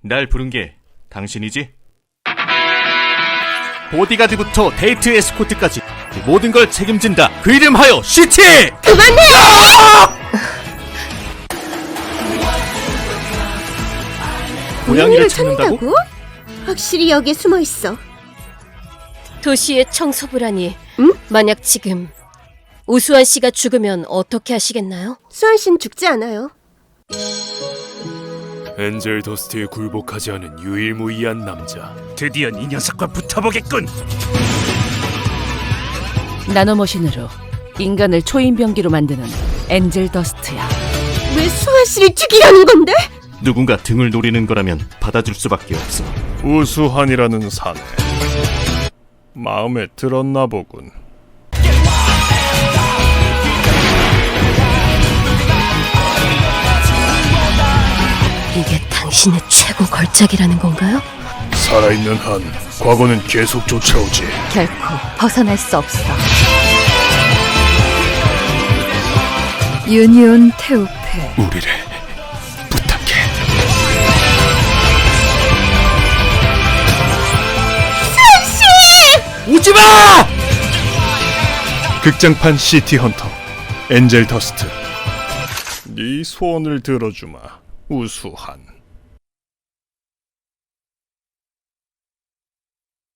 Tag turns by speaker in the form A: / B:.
A: 날 부른 게 당신이지? 보디가드부터 데이트 에스코트까지 모든 걸 책임진다. 그 이름하여 시티! 고양이를 찾는다고?
B: 찾는다고? 확실히 여기에 숨어 있어.
C: 도시의 청소부라니.
B: 응?
C: 만약 지금 우수한 씨가 죽으면 어떻게 하시겠나요?
B: 수환 씨는 죽지 않아요.
D: 엔젤 더스트에 굴복하지 않은 유일무이한 남자.
A: 드디어 이 녀석과 붙어보겠군.
E: 나노머신으로 인간을 초인병기로 만드는 엔젤 더스트야.
B: 왜 수환 씨를 죽이려는 건데?
A: 누군가 등을 노리는 거라면 받아줄 수밖에 없어.
D: 우수한이라는 사내. 마음에 들었나 보군.
C: 이게 당신의 최고 걸작이라는 건가요?
D: 살아있는 한 과거는 계속 쫓아오지.
E: 결코 벗어날 수 없어. 유니온 테오페.
D: 우리를 부탁해.
A: 오지 마!
D: 극장판 시티 헌터 엔젤 더스트. 네 소원을 들어주마. 우수한.